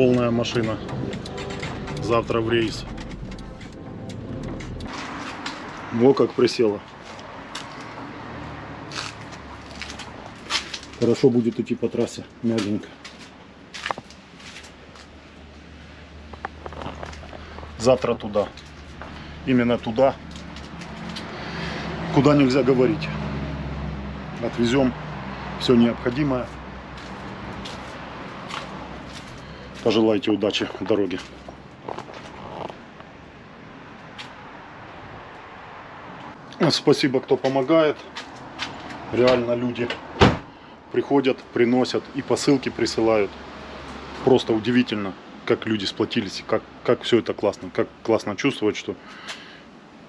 полная машина. Завтра в рейс. Во как присела. Хорошо будет идти по трассе, мягенько. Завтра туда. Именно туда, куда нельзя говорить. Отвезем все необходимое. Пожелайте удачи в дороге. Спасибо, кто помогает. Реально люди приходят, приносят и посылки присылают. Просто удивительно, как люди сплотились, как, как все это классно, как классно чувствовать, что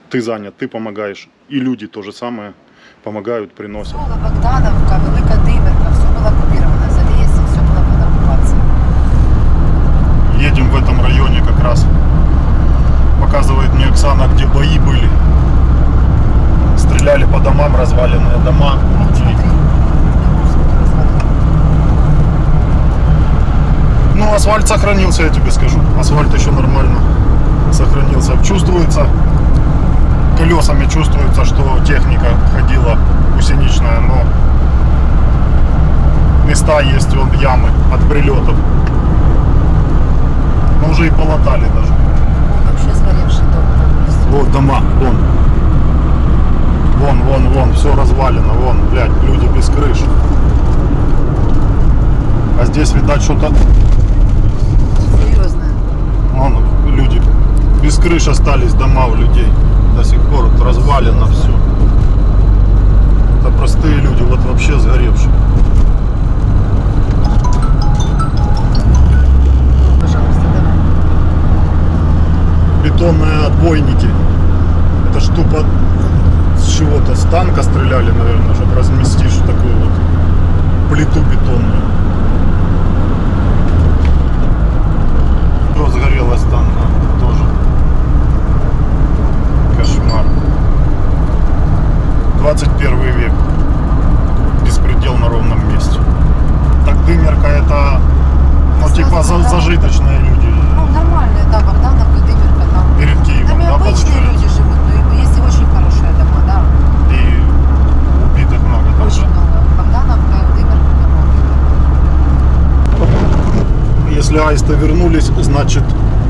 ты занят, ты помогаешь. И люди то же самое помогают, приносят. Богдановка, Велика все было оккупировано. Залезье, все было под оккупацией. Едем в этом районе как раз. Показывает мне Оксана, где бои были. Стреляли по домам, разваленные дома. Ну, асфальт сохранился, я тебе скажу. Асфальт еще нормально сохранился. Чувствуется, колесами чувствуется, что техника ходила гусеничная, но места есть, вон ямы от прилетов. Но уже и полатали даже. Вообще сгоревший дом. Вот дома, вон. Вон, вон, вон, все развалено, вон, блядь, люди без крыш. А здесь, видать, что-то, Серьезно. вон, люди без крыш остались дома у людей. До сих пор развалено все. Это простые люди, вот вообще Тупо с чего-то, с танка стреляли, наверное, чтобы разместишь такую вот плиту бетонную. Все сгорелось там тоже. Кошмар. 21 век. Беспредел на ровном месте. Так дымерка это, ну типа за- зажиточные люди Ну, нормальные, да, Богдановка, Дымерка там. перед Киевом, Там и да, обычные получается? люди живут, но и есть и очень хорошие дома, да. И убитых много там. Очень много. Богдановка, Дымерка, много. Если аисты вернулись, значит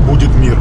будет мир.